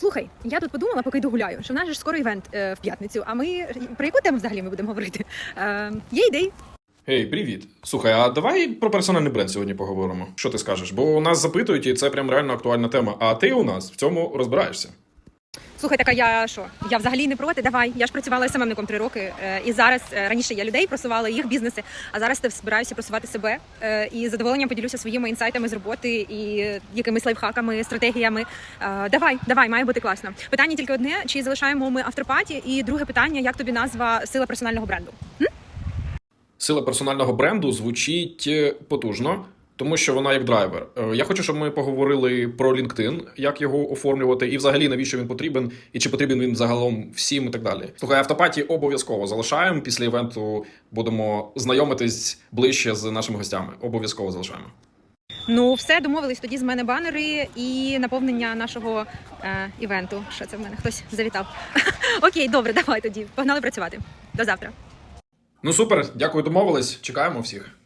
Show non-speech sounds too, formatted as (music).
Слухай, я тут подумала, поки йду гуляю, що в нас же ж скоро івент е, в п'ятницю. А ми про яку тему взагалі ми будемо говорити? Е, є ідеї? Гей, привіт. Слухай, а давай про персональний бренд сьогодні поговоримо. Що ти скажеш? Бо у нас запитують, і це прям реально актуальна тема. А ти у нас в цьому розбираєшся. Слухай, така я що? Я взагалі не проти. Давай. Я ж працювала СММником три роки. е, і зараз е, раніше я людей просувала їх бізнеси, а зараз я збираюся просувати себе. е, і з задоволенням поділюся своїми інсайтами з роботи і якимись лайфхаками, стратегіями. Давай, давай, має бути класно. Питання тільки одне: чи залишаємо ми автопаті? І друге питання: як тобі назва сила персонального бренду? Сила персонального бренду звучить потужно, тому що вона як драйвер. Е, Я хочу, щоб ми поговорили про LinkedIn, як його оформлювати, і взагалі навіщо він потрібен, і чи потрібен він загалом всім, і так далі. Слухай, автопаті обов'язково залишаємо. Після івенту будемо знайомитись ближче з нашими гостями. Обов'язково залишаємо. Ну, все, домовились тоді з мене банери і наповнення нашого е, івенту. Що це в мене? Хтось завітав. (laughs) Окей, добре, давай тоді. Погнали працювати. До завтра. Ну супер, дякую, домовились. Чекаємо всіх.